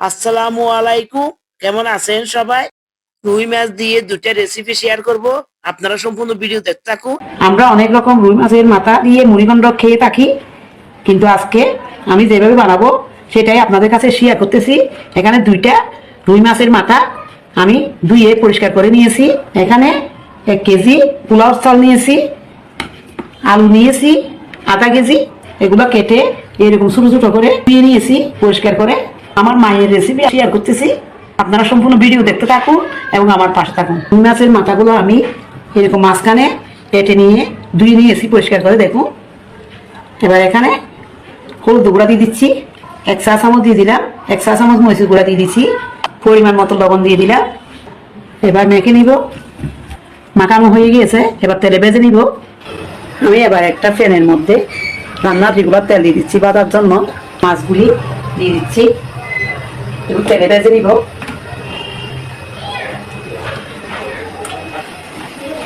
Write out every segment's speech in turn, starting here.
আসসালামু আলাইকুম। কেমন আছেন সবাই? রুই মাছ দিয়ে দুটা রেসিপি শেয়ার করব। আপনারা সম্পূর্ণ ভিডিও দেখতে থাকুন। আমরা অনেক রকম রুই মাছের মাথা দিয়ে মুড়িগণ্ড খেয়ে থাকি। কিন্তু আজকে আমি যেভাবে বানাবো, সেটাই আপনাদের কাছে শেয়ার করতেছি। এখানে দুইটা রুই মাছের মাথা আমি ধুয়ে পরিষ্কার করে নিয়েছি। এখানে এক কেজি পোলাও চাল নিয়েছি, আলু নিয়েছি, আধা কেজি। এগুলো কেটে এরকম ছোটো ছোটো করে ধুয়ে নিয়েছি, পরিষ্কার করে আমার মায়ের রেসিপি শেয়ার করতেছি। আপনারা সম্পূর্ণ ভিডিও দেখতে থাকুন এবং আমার পাশে থাকুন। মাছের মাথাগুলো আমি এরকম মাঝখানে কেটে নিয়ে, ধুয়ে নিয়ে নিয়েছি পরিষ্কার করে দেখুন। এবার এখানে হলুদ গুঁড়া দিয়ে দিচ্ছি, এক চা চামচ দিয়ে দিলাম, এক চা চামচ মরিচের গুঁড়া দিয়ে দিচ্ছি, পরিমাণ মতো লবণ দিয়ে দিলাম। এবার মেখে নিব। মাখানো হয়ে গিয়েছে, এবার তেলে ভেজে নিব। আমি এবার একটা ফ্যানের মধ্যে রান্নার রেগুলার তেল দিয়ে দিচ্ছি, বাঁধার জন্য মাছগুলি দিয়ে দিচ্ছি। একটু তেলে ভেজে নিব।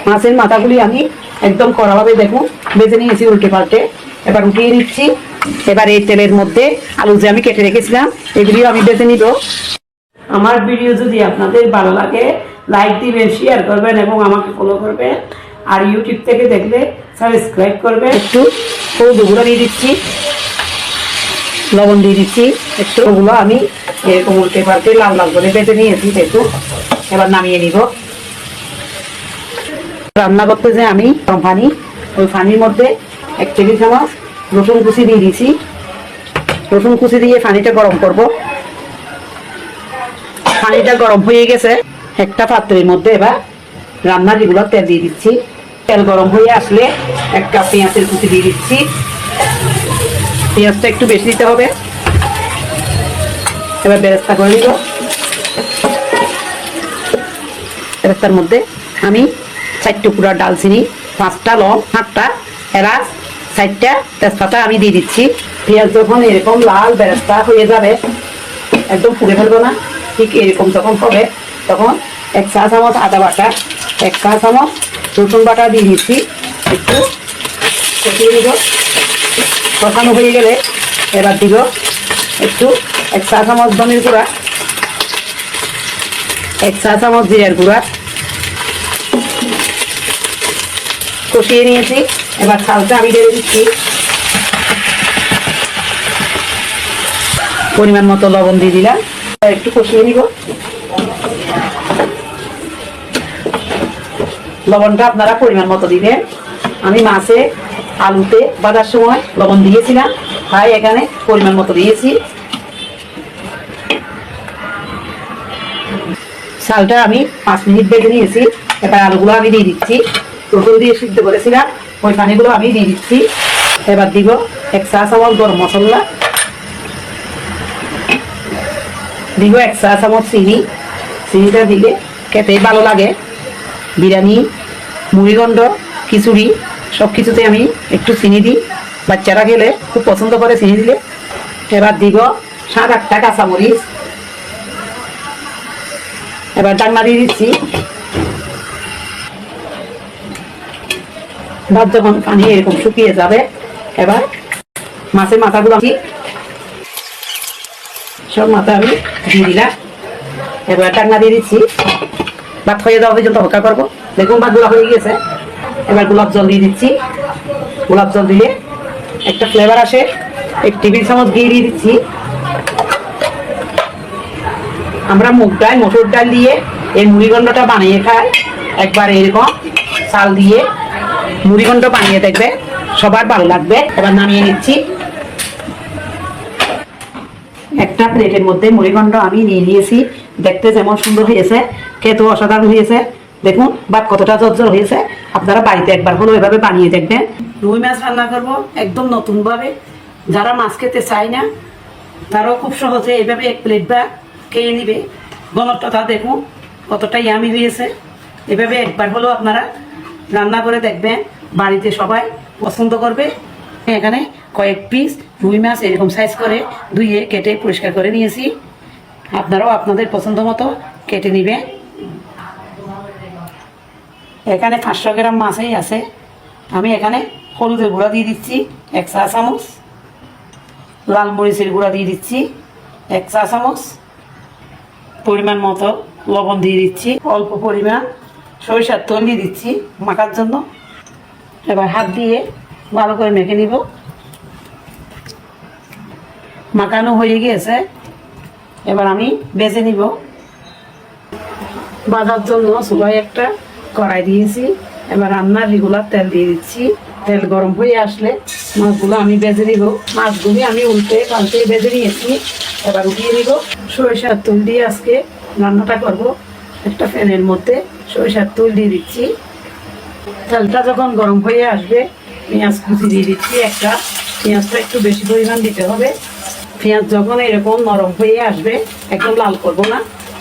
মাছের মাথাগুলি আমি একদম কড়াভাবে দেখুন বেজে নিয়েছি উল্টে পাল্টে। এবার উঠিয়ে নিচ্ছি এবার এই তেলের মধ্যে আলু যে আমি কেটে রেখেছিলাম, এগুলিও আমি বেজে নিব। আমার ভিডিও যদি আপনাদের ভালো লাগে, লাইক দিবেন শেয়ার করবেন এবং আমাকে ফলো করবেন। আর ইউটিউব থেকে দেখলে সাবস্ক্রাইব করবেন। একটু গুঁড়ো দিয়ে দিচ্ছি। লবণ দিয়ে দিচ্ছি। একটু ওগুলো আমি এরকম উল্টে পাল্টে লাল লাল করে বেজে নিয়েছি একটু এবার নামিয়ে নিব। রান্না করতে যে আমি পানি ওই পানির মধ্যে এক টেবিল চামচ রসুন কুচি দিয়ে দিয়েছি রসুন কুচি দিয়ে পানিটা গরম করব। পানিটা গরম হয়ে গেছে। একটা পাত্রের মধ্যে এবার রান্নার যেগুলো তেল দিয়ে দিচ্ছি। তেল গরম হয়ে আসলে এক কাপ পেঁয়াজের কুচি দিয়ে দিচ্ছি। পেঁয়াজটা একটু বেশি দিতে হবে। এবার বেরেস্তা করে নিব। বেরেস্তার মধ্যে আমি চার টুকরা ডালচিনি, পাঁচটা লং, সাতটা এলাচ, চারটা তেজপাতা আমি দিয়ে দিচ্ছি। পেঁয়াজ যখন এরকম লাল বেরেস্তা হয়ে যাবে, একদম পুড়ে ফেলব না, ঠিক এরকম যখন হবে, তখন এক চা চামচ আদা বাটা, এক চা চামচ রসুন বাটা দিয়ে দিচ্ছি। একটু কষিয়ে দিব কষানো হয়ে গেলে এবার দিব একটু এক চা চামচ ধনের গুঁড়া, এক চা চামচ জিরার গুঁড়া। কষিয়ে নিয়েছি, এবার চালটা আমি দিয়ে দিচ্ছি। পরিমাণ মতো লবণ দিয়ে দিলাম। একটু কষিয়ে নিব। লবণটা আপনারা পরিমাণ মতো দিবেন। আমি মাছে আলুতে বাঁধার সময় লবণ দিয়েছিলাম। তাই এখানে পরিমাণ মতো দিয়েছি। চালটা আমি পাঁচ মিনিট বেজে নিয়েছি। এবার আলুগুলো আমি দিয়ে দিচ্ছি। রসুন দিয়ে সিদ্ধ করেছিলাম। ওই পানিগুলো আমি দিয়ে দিচ্ছি। এবার দিব এক চা চামচ গরম মশলা। দিব এক চা চামচ চিনি। চিনিটা দিলে খেতে ভালো লাগে। বিরিয়ানি মুড়িগণ্ড খিচুড়ি সব কিছুতে আমি একটু চিনি দিই। বাচ্চারা খেলে খুব পছন্দ করে চিনি দিলে। এবার দিব সাত আটটা কাঁচামরিচ। এবার ডাকনা দিয়ে দিচ্ছি। ভাত যখন পানি এরকম শুকিয়ে যাবে। এবার মাছের মাথাগুলো আমি সব মাথা আমি দিয়ে দিলাম। এবার ডাকনা দিয়ে দিচ্ছি। ভাত হয়ে যাওয়া পর্যন্ত অপেক্ষা করব। দেখুন ভাতগুলো হয়ে গিয়েছে। এবার গোলাপ জল দিয়ে দিচ্ছি। গোলাপ জল দিলে একটা ফ্লেভার আসে। এক টেবিল চামচ ঘি দিয়ে দিচ্ছি। আমরা মুগ ডাল, মসুর ডাল দিয়ে এই মুড়িগণ্ডটা বানিয়ে খাই। একবার এরকম চাল দিয়ে মুড়িগণ্ড বানিয়ে দেখবে। সবার ভালো লাগবে। এবার নামিয়ে নিচ্ছি। একটা প্লেটের মধ্যে মুড়িগণ্ড আমি নিয়ে নিয়েছি। দেখতে যেমন সুন্দর হয়েছে, খেতেও অসাধারণ হয়েছে। দেখুন বা কতটা জর্জর হয়েছে। আপনারা বাড়িতে একবার হলো এভাবে বানিয়ে দেখবেন। রুই মাছ রান্না করব একদম নতুনভাবে। যারা মাছ খেতে চায় না, তারাও খুব সহজে এভাবে এক প্লেট বা খেয়ে নিবে। গণত্বটা দেখুন কতটা ইয়ামি হয়েছে। এভাবে একবার হলেও আপনারা রান্না করে দেখবেন, বাড়িতে সবাই পছন্দ করবে। এখানে কয়েক পিস রুই মাছ এরকম সাইজ করে ধুয়ে কেটে পরিষ্কার করে নিয়েছি। আপনারাও আপনাদের পছন্দ মতো কেটে নেবেন এখানে পাঁচশো গ্রাম মাছই আছে। আমি এখানে হলুদের গুঁড়া দিয়ে দিচ্ছি, এক চা চামচ। লাল মরিচের গুঁড়া দিয়ে দিচ্ছি, এক চা চামচ। পরিমাণ মতো লবণ দিয়ে দিচ্ছি, অল্প পরিমাণ সরিষার তেল দিয়ে দিচ্ছি মাখার জন্য। এবার হাত দিয়ে ভালো করে মেখে নিব। মাখানো হয়ে গিয়েছে। এবার আমি বেজে নিব। বাঁধার জন্য চুলায় একটা কড়াই দিয়েছি। এবার রান্নার রেগুলার তেল দিয়ে দিচ্ছি। তেল গরম হয়ে আসলে মাছগুলো আমি বেজে নিব। মাছগুলি আমি উল্টে পাল্টে বেজে নিয়েছি। এবার উঠিয়ে নিব। সরিষার তেল দিয়ে আজকে রান্নাটা করব। একটা ফ্যানের মধ্যে সরিষার তুল দিয়ে দিচ্ছি। তেলটা যখন গরম হয়ে আসবে, পেঁয়াজ কুচি দিয়ে দিচ্ছি একটা। পেঁয়াজটা একটু বেশি পরিমাণ দিতে হবে। পেঁয়াজ যখন এরকম নরম হয়ে আসবে, একদম লাল করব না।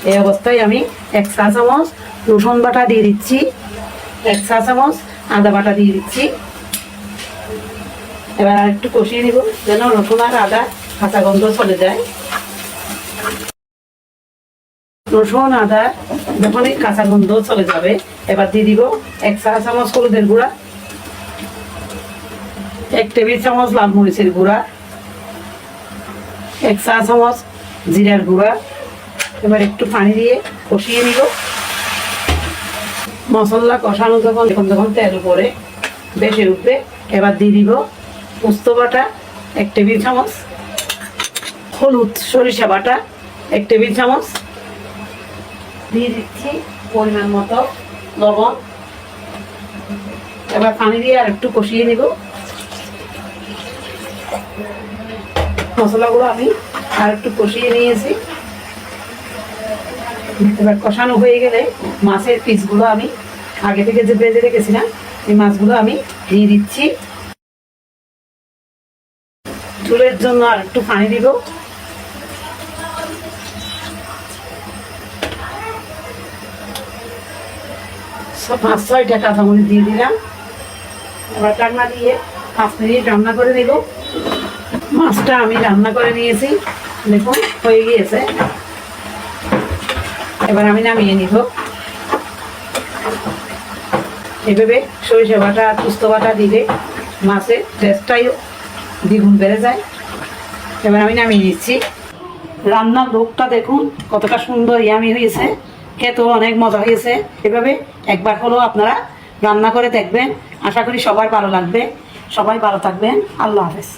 এই অবস্থায় আমি এক চা চামচ রসুন বাটা দিয়ে দিচ্ছি। এক চা চামচ আদা বাটা দিয়ে দিচ্ছি। এবার আর একটু কষিয়ে নিব, যেন রসুন আর আদা কাঁচা গন্ধ চলে যায়। রসুন, আদা যখন এই কাঁচা গন্ধ চলে যাবে, এবার দিয়ে দিব এক চা চামচ হলুদের গুঁড়া, এক টেবিল চামচ লাল মরিচের গুঁড়া, এক চা চামচ জিরার গুঁড়া। এবার একটু পানি দিয়ে কষিয়ে নিব। মশলা কষানো যখন যখন যখন তেল উপরে বেশি উঠবে, এবার দিয়ে দিব পোস্ত বাটা, এক টেবিল চামচ। হলুদ সরিষা বাটা, এক টেবিল চামচ। দিয়ে দিচ্ছি পরিমাণ মতো লবণ। এবার পানি দিয়ে আর একটু কষিয়ে নিব। মশলাগুলো আমি আর একটু কষিয়ে নিয়েছি। এবার কষানো হয়ে গেলে মাছের পিসগুলো আমি আগে থেকে যে বেজে রেখেছিলাম, এই মাছগুলো আমি দিয়ে দিচ্ছি। চুলের জন্য আর একটু পানি দিব। সব পাঁচ ছয়টা কাঁচামরিচ দিয়ে দিলাম। এবার রান্না দিয়ে পাঁচ মিনিট রান্না করে নিব। মাছটা আমি রান্না করে নিয়েছি। দেখুন, হয়ে গিয়েছে। এবার আমি নামিয়ে নিব। এভাবে সরিষা বাটা পুস্ত বাটা দিলে মাছের টেস্টটাই দ্বিগুণ বেড়ে যায়। এবার আমি নামিয়ে নিচ্ছি। রান্নার লোকটা দেখুন, কতটা সুন্দর ইয়ামি হয়েছে। খেতেও অনেক মজা হয়েছে। এভাবে একবার হলেও আপনারা রান্না করে দেখবেন। আশা করি সবার ভালো লাগবে। সবাই ভালো থাকবেন। আল্লাহ হাফেজ।